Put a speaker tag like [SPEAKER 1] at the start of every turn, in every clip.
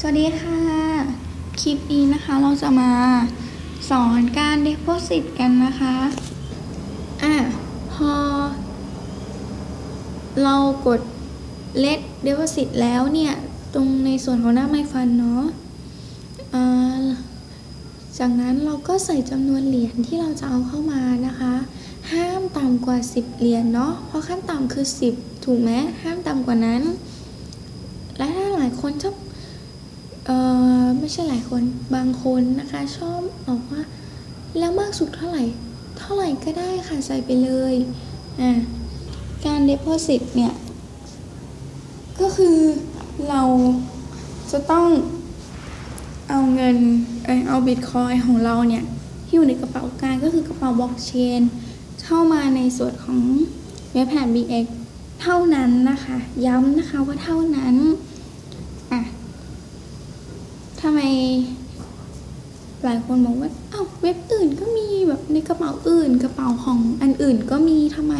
[SPEAKER 1] สวัสดีค่ะ คลิปนี้นะคะเราจะมาสอนการ Deposit กันนะคะ อะ พอ เรากด Let Deposit แล้วเนี่ย ตรงในส่วนของหน้าไมฟันเนาะจากนั้นเราก็ใส่จำนวนเหรียญที่เราจะเอาเข้ามานะคะ ห้ามต่ำกว่า 10 เหรียญเนาะ เพราะขั้นต่ำคือ 10 ถูกไหมห้ามต่ำกว่านั้น และถ้าหลายคนชอบ เออไม่ใช่หลายคนบางคนนะคะชอบบอกว่า แล้วมากสุดเท่าไหร่ เท่าไหร่ก็ได้ค่ะใส่ไปเลยอะการ deposit เนี่ย ก็คือเราจะต้องเอาเงินเอาบิตคอยของเราเนี่ย ที่อยู่ในกระเป๋ากลางก็คือกระเป๋าบล็อกเชนเข้ามาในส่วนของเว็บแผ่น BX เท่านั้นนะคะ ย้ำนะคะว่าเท่านั้น อะทำไม หลายคนบอกว่าอ้าวเว็บอื่นก็มีแบบในกระเป๋าอื่น กระเป๋าของอันอื่นก็มีทำไม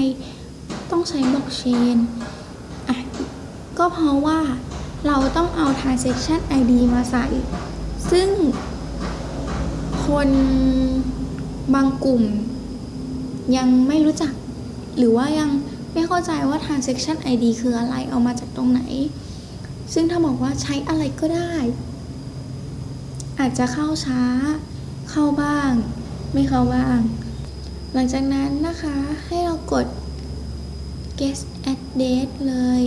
[SPEAKER 1] ต้องใช้บล็อกเชนอะก็เพราะว่าเราต้องเอา transaction ID มาใส่ ซึ่งคนบางกลุ่ม ยังไม่รู้จัก หรือว่ายังไม่เข้าใจว่า transaction ID คืออะไรเอามาจากตรงไหน ซึ่งถ้าบอกว่าใช้อะไรก็ได้ อาจจะเข้าช้า เข้าบ้าง ไม่เข้าบ้าง หลังจากนั้นนะคะให้เรากด guest address เลย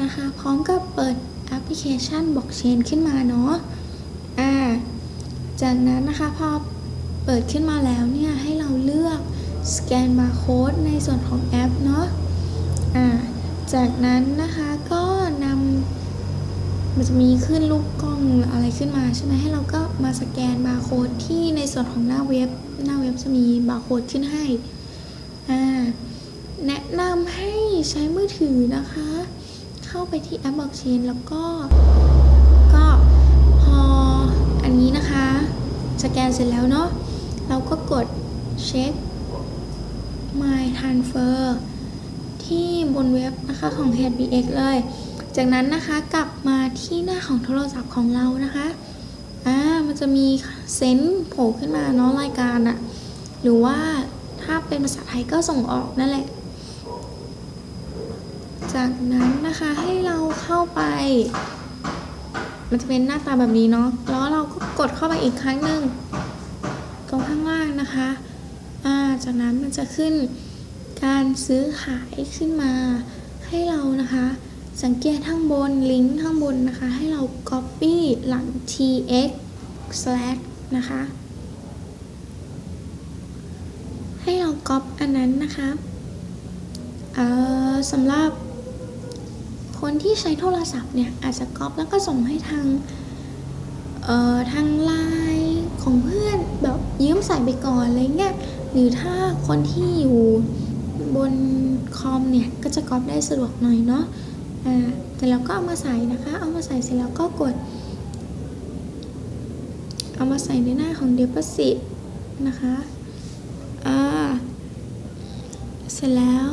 [SPEAKER 1] นะคะ พร้อมกับเปิดแอปพลิเคชัน blockchain ขึ้นมาเนาะอ่าจากนั้นนะคะพอเปิดขึ้นมาแล้วเนี่ยให้เราเลือกสแกนบาร์โค้ดในส่วนของแอปเนาะอ่าจากนั้นนะคะก็ มันจะมีขึ้นลูกกล้องอะไรขึ้นมาใช่ไหมให้เราก็มาสแกนบาร์โค้ดที่ในส่วนของหน้าเว็บ หน้าเว็บจะมีบาร์โค้ดขึ้นให้อ่าแนะนำให้ใช้มือถือนะคะ เข้าไปที่แอปบล็อกเชนแล้วก็ก็พออันนี้นะคะ สแกนเสร็จแล้วเนาะเราก็กดเช็ค My Transfer ที่บนเว็บนะคะของ HBX เลย จากนั้นนะคะกลับมาที่หน้าของโทรศัพท์ของเรานะคะอ่ามันจะมีเซนต์โผล่ขึ้นมาเนาะรายการอะหรือว่าถ้าเป็นภาษาไทยก็ส่งออกนั่นแหละ จากนั้นนะคะให้เราเข้าไป มันจะเป็นหน้าตาแบบนี้เนาะแล้วเราก็กดเข้าไปอีกครั้งหนึ่งตรงข้างล่างนะคะอ่าจากนั้นมันจะขึ้นการซื้อขายขึ้นมาให้เรานะคะ สังเกตข้างบนลิงก์ข้างบนนะคะ ให้เรา copy หลัง tx slash นะคะ ให้เรา copy อันนั้นนะคะเออสำหรับคนที่ใช้โทรศัพท์เนี่ย อาจจะก๊อปแล้วก็ส่งให้ทางเอ่อทางไลน์ของเพื่อนแบบยืมใส่ไปก่อนอะไรเงี้ยหรือถ้าคนที่อยู่บนคอมเนี่ย ก็จะก๊อปได้สะดวกหน่อยเนาะ อ่าแต่เราก็เอามาใส่นะคะ เอามาใส่เสร็จแล้วก็กด เอามาใส่ในหน้าของ deposit นะคะอ่าเสร็จแล้ว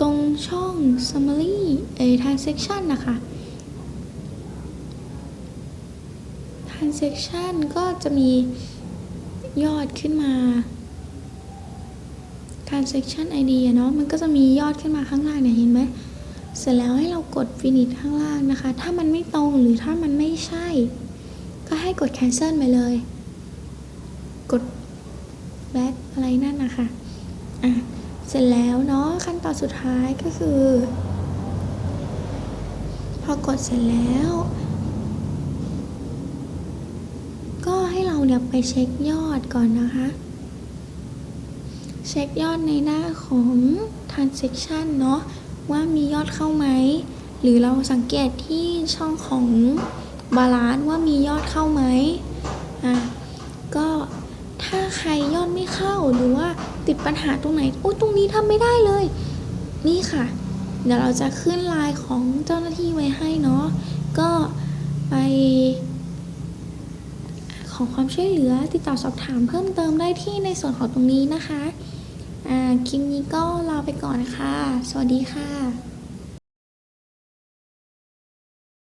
[SPEAKER 1] ตรงช่อง summary เอ transaction นะคะ transaction ก็จะมียอดขึ้นมา transaction ID เนาะ มันก็จะมียอดขึ้นมาข้างล่างเนี่ย เห็นไหม เสร็จแล้วให้เรากด finish ข้างล่างนะคะ ถ้ามันไม่ตรงหรือถ้ามันไม่ใช่ ก็ให้กด cancel ไปเลย กด back อะไรนั่นนะคะอะเสร็จแล้วเนาะขั้นตอนสุดท้ายก็คือ พอกดเสร็จแล้ว ก็ให้เราเนี่ยไปเช็คยอดก่อนนะคะ เช็คยอดในหน้าของ transaction เนาะ ว่ามียอดเข้าไหม หรือเราสังเกตที่ช่องของบาลานซ์ว่ามียอดเข้าไหมอะก็ถ้าใครยอดไม่เข้าหรือว่าติดปัญหาตรงไหนโอ้ตรงนี้ทำไม่ได้เลย นี่ค่ะ เดี๋ยวเราจะขึ้นไลน์ของเจ้าหน้าที่ไว้ให้เนาะก็ไปขอความช่วยเหลือติดต่อสอบถามเพิ่มเติมได้ที่ในส่วนของตรงนี้นะคะ คลิปนี้ก็ลาไปก่อนค่ะ สวัสดีค่ะ